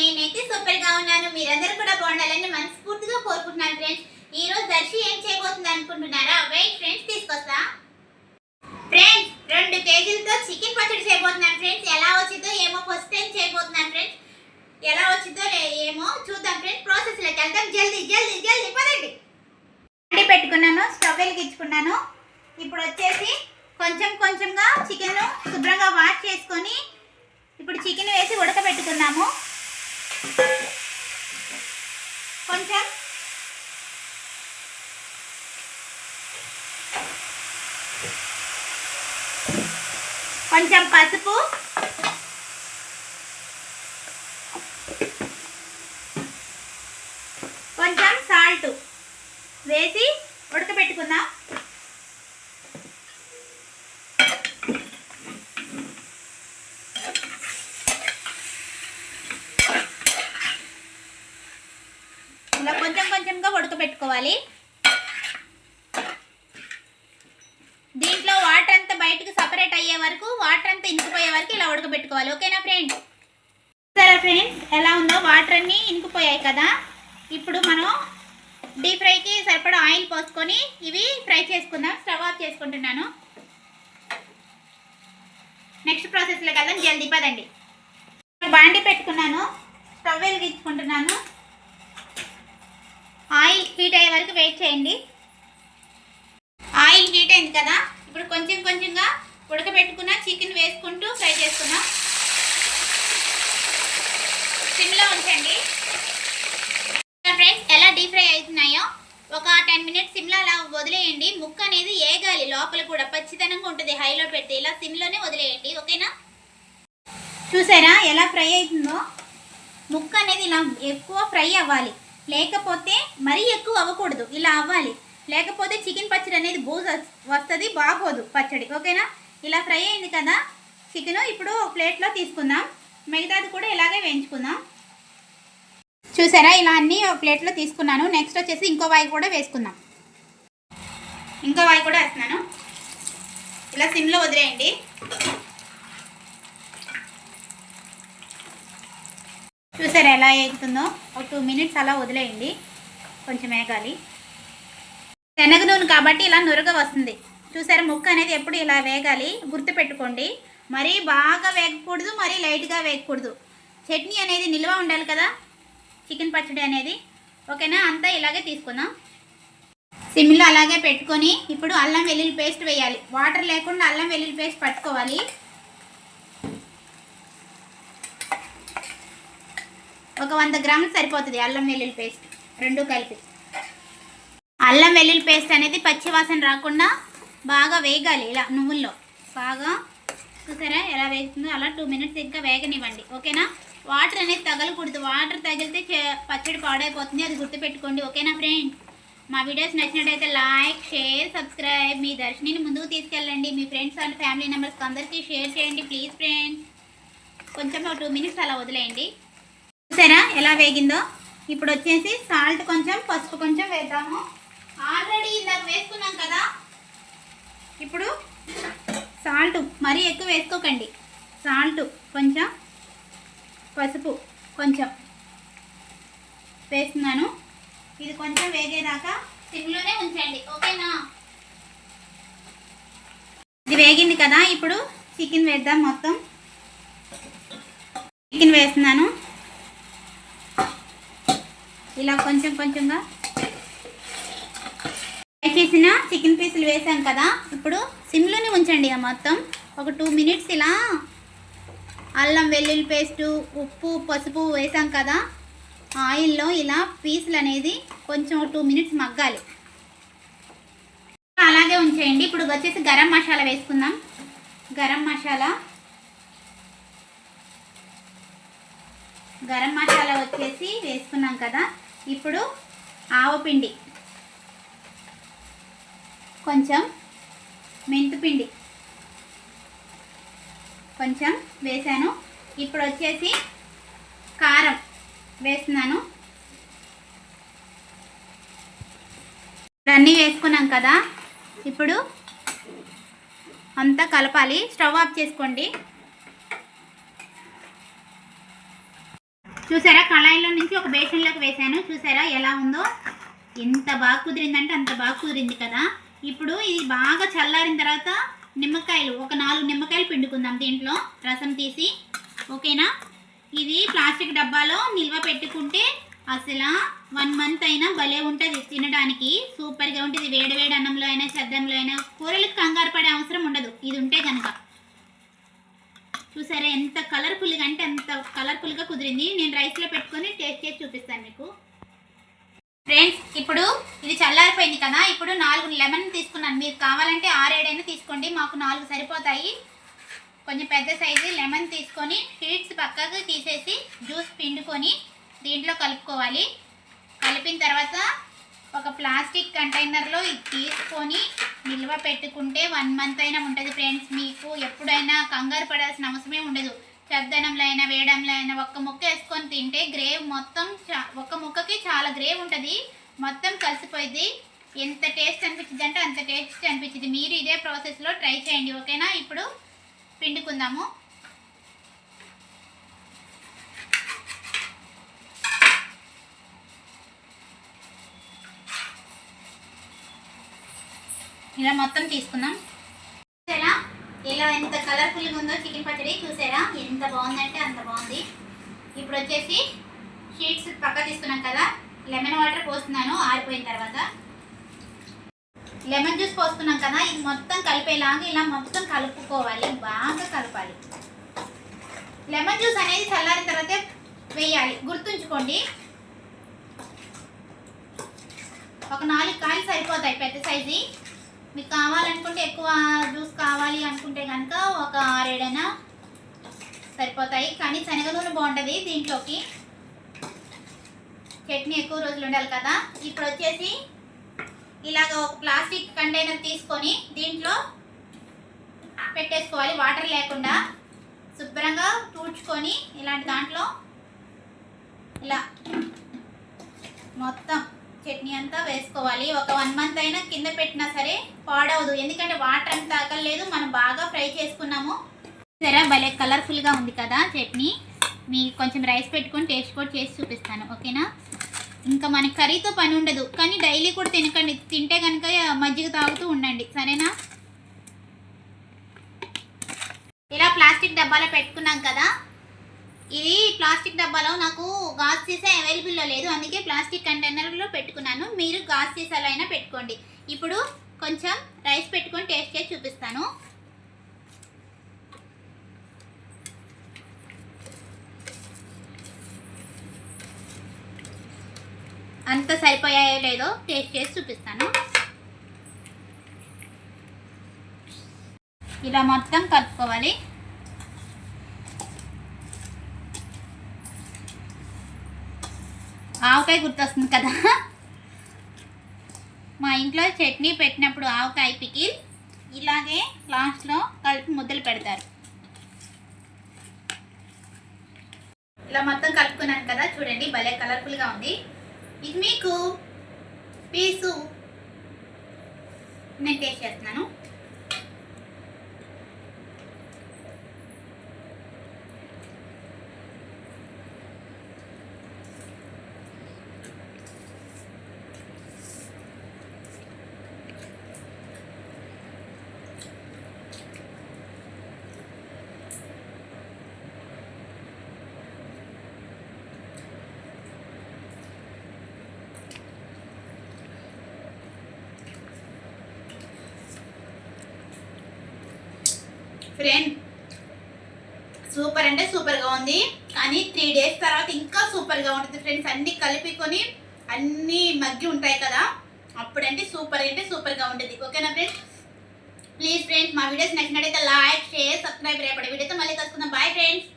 నేనైతే సూపర్గా ఉన్నాను. మీరందరూ కూడా బాగుండాలని మనస్ఫూర్తిగా కోరుకుంటున్నాను ఫ్రెండ్స్. ఈ రోజు దర్శి ఏం చేయబోతుంది అనుకుంటున్నారా? వెయిట్ ఫ్రెండ్స్ తీసుకొస్తా. ఫ్రెండ్స్ రెండు కేజీలతో చికెన్ పచ్చడి చేయబోతున్నాను ఫ్రెండ్స్. ఎలా వచ్చిందో ఏమో ఫస్ట్ టైం చేయబోతున్నాను ఫ్రెండ్స్. ఎలా వచ్చిందో ఏమో చూద్దాం ఫ్రెండ్స్. ప్రాసెస్లోకి వెళ్దాం. జల్దీ జల్దీ జల్దీ. పదండి. అండి పెట్టుకున్నాను స్టవ్ వెలిగించుకున్నాను. ఇప్పుడు వచ్చేసి కొంచెం కొంచెంగా చికెన్ శుభ్రంగా వాష్ చేసుకొని ఇప్పుడు చికెన్ వేసి ఉడకబెట్టుకున్నాము. కొంచెం. కొంచెం పసుపు. కొంచెం సాల్ట్ వేసి ఉడకబెట్టుకుందాం ఇలా కొంచెం కొంచెంగా ఉడకబెట్టుకోవాలి దీంట్లో వాటర్ అంతా బయటకు సపరేట్ అయ్యే వరకు వాటర్ అంతా ఇంకిపోయే వరకు ఇలా ఉడకబెట్టుకోవాలి. ఓకేనా ఫ్రెండ్స్ సరే ఫ్రెండ్స్ ఎలా ఉందో వాటర్ అన్నీ ఇంకిపోయాయి కదా. ఇప్పుడు మనం డీప్ ఫ్రైకి సరిపడా ఆయిల్ పోసుకొని ఇవి ఫ్రై చేసుకుందాం. స్టవ్ ఆఫ్ చేసుకుంటున్నాను. నెక్స్ట్ ప్రాసెస్లోకి వెళ్దాం. జల్దీ పదండి. బాండి పెట్టుకున్నాను. స్టవ్ వెలిగించుకుంటున్నాను. ఆయిల్ హీట్ అయ్యే వరకు వెయిట్ చేయండి. ఆయిల్ హీట్ అయింది కదా ఇప్పుడు కొంచెం కొంచెంగా ఉడకబెట్టుకున్న చికెన్ వేసుకుంటూ ఫ్రై చేసుకున్నాం సిమ్లో ఉంచండి. ఫ్రెండ్స్ ఎలా డీప్ ఫ్రై అవుతున్నాయో ఒక టెన్ మినిట్స్ సిమ్లో అలా వదిలేయండి. ముక్క అనేది ఏగాలి లోపల కూడా పచ్చితనంగా ఉంటుంది హైలో పెడితే ఇలా సిమ్లోనే వదిలేయండి ఓకేనా? చూసారా ఎలా ఫ్రై అవుతుందో? ముక్క అనేది ఇలా ఎక్కువ ఫ్రై అవ్వాలి. లేకపోతే మరీ ఎక్కువ అవ్వకూడదు. ఇలా అవ్వాలి. లేకపోతే చికెన్ పచ్చడి అనేది బూజ్ వస్తుంది బాగోదు పచ్చడి. ఓకేనా? ఇలా ఫ్రై అయింది కదా? చికెన్ ఇప్పుడు ప్లేట్లో తీసుకుందాం. మిగతాది కూడా ఇలాగే వేయించుకుందాం. చూసారా? ఇలా అన్నీ ఒక ప్లేట్లో తీసుకున్నాను. నెక్స్ట్ వచ్చేసి ఇంకో వాయి కూడా వేసుకుందాం. ఇంకో వాయి కూడా వేస్తున్నాను. ఇలా సిమ్లో వదిలేయండి. చూసారు ఎలా ఎగుతుందో ఒక టూ మినిట్స్ అలా వదిలేయండి. కొంచెం వేగాలి శనగ నూనె కాబట్టి ఇలా నురగ వస్తుంది. చూసారు ముక్క అనేది ఎప్పుడు ఇలా వేగాలి? గుర్తుపెట్టుకోండి మరీ బాగా వేగకూడదు మరీ లైట్గా వేగకూడదు. చట్నీ అనేది నిల్వ ఉండాలి కదా? చికెన్ పచ్చడి అనేది. ఓకేనా? అంతా ఇలాగే తీసుకుందాం. సిమ్లో అలాగే పెట్టుకొని ఇప్పుడు అల్లం వెల్లుల్లి పేస్ట్ వేయాలి. వాటర్ లేకుండా అల్లం వెల్లుల్లి పేస్ట్ పట్టుకోవాలి. ఒక వంద గ్రాములు సరిపోతుంది. అల్లం వెల్లుల్లి పేస్ట్. రెండు కలిపి. అల్లం వెల్లుల్లి పేస్ట్ అనేది పచ్చివాసన రాకుండా బాగా వేగాలి ఇలా నువ్వుల్లో. బాగా చూసారా ఎలా వేస్తుందో అలా టూ మినిట్స్ ఇంకా వేగనివ్వండి. ఓకేనా? వాటర్ అనేది తగలకూడదు. వాటర్ తగిలితే పచ్చడి పాడైపోతుంది. అది గుర్తుపెట్టుకోండి. ఓకేనా ఫ్రెండ్ మా వీడియోస్ నచ్చినట్టయితే లైక్ షేర్ సబ్స్క్రైబ్ మీ దర్శనిని ముందుకు తీసుకెళ్ళండి. మీ ఫ్రెండ్స్ అండ్ ఫ్యామిలీ మెంబర్స్కి అందరికీ షేర్ చేయండి. ప్లీజ్ ఫ్రెండ్స్ కొంచెం ఒక టూ మినిట్స్ అలా వదిలేయండి. చూసారా ఎలా వేగిందో? ఇప్పుడు వచ్చేసి సాల్ట్ కొంచెం పసుపు కొంచెం వేద్దాము. ఆల్రెడీ ఇందాక వేసుకున్నాం కదా? ఇప్పుడు సాల్ట్ మరీ ఎక్కువ వేసుకోకండి. సాల్ట్ కొంచెం పసుపు కొంచెం వేస్తున్నాను. ఇది కొంచెం వేగేదాకా సిమ్లోనే ఉంచండి. ఓకేనా? ఇది వేగింది కదా ఇప్పుడు చికెన్ వేద్దాం మొత్తం. చికెన్ వేస్తున్నాను. ఇలా కొంచెం కొంచెంగా ఫ్రై చేసిన చికెన్ పీసులు వేసాం కదా. ఇప్పుడు సిమ్లోనే ఉంచండి ఇక మొత్తం. ఒక టూ మినిట్స్ ఇలా అల్లం వెల్లుల్లి పేస్టు ఉప్పు పసుపు వేసాం కదా. ఆయిల్లో ఇలా పీసులు అనేది కొంచెం టూ మినిట్స్ మగ్గాలి. అలాగే ఉంచేయండి. ఇప్పుడు వచ్చేసి గరం మసాలా వేసుకుందాం. గరం మసాలా. గరం మసాలా వచ్చేసి వేసుకున్నాం కదా. ఇప్పుడు ఆవపిండి కొంచెం మెంతిపిండి కొంచెం వేసాను. ఇప్పుడు వచ్చేసి కారం వేస్తున్నాను. అన్నీ వేసుకున్నాం కదా. ఇప్పుడు అంతా కలపాలి. స్టవ్ ఆఫ్ చేసుకోండి. చూసారా? కళాయిలో నుంచి ఒక బేసన్లోకి వేసాను చూసారా ఎలా ఉందో? ఎంత బాగా కుదిరిందంటే అంత బాగా కుదిరింది కదా. ఇప్పుడు ఇది బాగా చల్లారిన తర్వాత నిమ్మకాయలు ఒక నాలుగు నిమ్మకాయలు పిండుకుందాం దీంట్లో. రసం తీసి. ఓకేనా? ఇది ప్లాస్టిక్ డబ్బాలో నిల్వ పెట్టుకుంటే అసలు వన్ మంత్ అయినా భలే ఉంటుంది తినడానికి. సూపర్గా ఉంటుంది. వేడి వేడి అన్నంలో అయినా చద్దంలో అయినా. కూరలకు కంగారు పడే అవసరం ఉండదు. ఇది ఉంటే కనుక చూసారా ఎంత కలర్ఫుల్గా అంటే అంత కలర్ఫుల్గా కుదిరింది. నేను రైస్లో పెట్టుకొని టేస్ట్ చేసి చూపిస్తాను మీకు. ఫ్రెండ్స్ ఇప్పుడు ఇది చల్లారిపోయింది కదా ఇప్పుడు నాలుగు లెమన్ తీసుకున్నాను. మీరు కావాలంటే ఆరేడైనా తీసుకోండి. మాకు నాలుగు సరిపోతాయి. కొంచెం పెద్ద సైజు లెమన్ తీసుకొని షీట్స్ పక్కకు తీసేసి జ్యూస్ పిండుకొని దీంట్లో కలుపుకోవాలి. కలిపిన తర్వాత ఒక ప్లాస్టిక్ కంటైనర్లో ఇది తీసుకొని నిల్వ పెట్టుకుంటే వన్ మంత్ అయినా ఉంటుంది ఫ్రెండ్స్ మీకు ఎప్పుడైనా కంగారు పడాల్సిన అవసరమే ఉండదు. చద్దనంలో అయినా వేయడంలో అయినా ఒక్క ముక్క వేసుకొని తింటే గ్రేవ్ మొత్తం చా- ఒక్క ముక్కకి చాలా గ్రేవ్ ఉంటుంది. మొత్తం కలిసిపోయింది ఎంత టేస్ట్ అనిపించింది అంటే అంత టేస్ట్ అనిపించింది మీరు ఇదే ప్రాసెస్లో ట్రై చేయండి. ఓకేనా? ఇప్పుడు పిండుకుందాము. ఇలా మొత్తం తీసుకుందాం. చూసారా? ఇలా ఎంత కలర్ఫుల్గా ఉందో చికెన్ పచ్చడి చూసారా? ఎంత బాగుందంటే అంత బాగుంది. ఇప్పుడు వచ్చేసి షీట్స్ పక్క తీసుకున్నాం కదా. లెమన్ వాటర్ పోస్తున్నాను ఆరిపోయిన తర్వాత. లెమన్ జ్యూస్ పోసుకున్నాం కదా ఇది మొత్తం కలిపేలాగా ఇలా మొత్తం కలుపుకోవాలి బాగా కలపాలి. లెమన్ జ్యూస్ అనేది చల్లారిన తర్వాతే వేయాలి. గుర్తుంచుకోండి. ఒక నాలుగు కాయలు సరిపోతాయి పెద్ద సైజు మీకు కావాలనుకుంటే ఎక్కువ జ్యూస్ కావాలి అనుకుంటే కనుక ఒక ఆరేడైనా సరిపోతాయి. కానీ శనగ నూనె బాగుంటుంది దీంట్లోకి. చట్నీ ఎక్కువ రోజులు ఉండాలి కదా. ఇప్పుడు వచ్చేసి ఇలాగ ఒక ప్లాస్టిక్ కంటైనర్ తీసుకొని దీంట్లో పెట్టేసుకోవాలి. వాటర్ లేకుండా శుభ్రంగా తూడ్చుకొని ఇలాంటి దాంట్లో ఇలా మొత్తం చట్నీ అంతా వేసుకోవాలి. ఒక వన్ మంత్ అయినా కింద పెట్టినా సరే పాడవదు. ఎందుకంటే వాటర్ అంతా తగలేదు మనం బాగా ఫ్రై చేసుకున్నాము. సరే భలే కలర్ఫుల్గా ఉంది కదా చట్నీ. మీకు కొంచెం రైస్ పెట్టుకొని టేస్ట్ కూడా చేసి చూపిస్తాను. ఓకేనా? ఇంకా మన కర్రీతో పని ఉండదు. కానీ డైలీ కూడా తినకండి. తింటే కనుక మజ్జిగ తాగుతూ ఉండండి. సరేనా? ఇలా ప్లాస్టిక్ డబ్బాలో పెట్టుకున్నాం కదా. ఇది ప్లాస్టిక్ డబ్బాలో నాకు గాజు సీసా అవైలబుల్లో లేదు. అందుకే ప్లాస్టిక్ కంటైనర్లో పెట్టుకున్నాను. మీరు గాజు సీసాలో అయినా పెట్టుకోండి. ఇప్పుడు కొంచెం రైస్ పెట్టుకొని టేస్ట్ చేసి చూపిస్తాను. అంత సరిపోయాయో లేదో టేస్ట్ చేసి చూపిస్తాను. ఇలా మొత్తం కలుపుకోవాలి. ఆవకాయ గుర్తొస్తుంది కదా. మా ఇంట్లో చట్నీ పెట్టినప్పుడు ఆవకాయ పికిల్ ఇలాగే లాస్ట్లో కలిపి ముద్దలు పెడతారు. ఇలా మొత్తం కలుపుకున్నాను కదా చూడండి భలే కలర్ఫుల్గా ఉంది. ఇది మీకు పీసు. నేను టేస్ట్ చేస్తున్నాను. ఫ్రెండ్ సూపర్ అంటే సూపర్గా ఉంది. కానీ త్రీ డేస్ తర్వాత ఇంకా సూపర్గా ఉంటుంది ఫ్రెండ్స్ అన్నీ కలిపికొని అన్నీ మగ్గి ఉంటాయి కదా. అప్పుడంటే సూపర్ అంటే సూపర్గా ఉంటుంది ఓకేనా ఫ్రెండ్స్ ప్లీజ్ ఫ్రెండ్స్ మా వీడియోస్ నచ్చినట్టయితే లైక్ షేర్ సబ్స్క్రైబ్ రేపటి వీడియోతో మళ్ళీ కలుసుకుందాం. Bye friends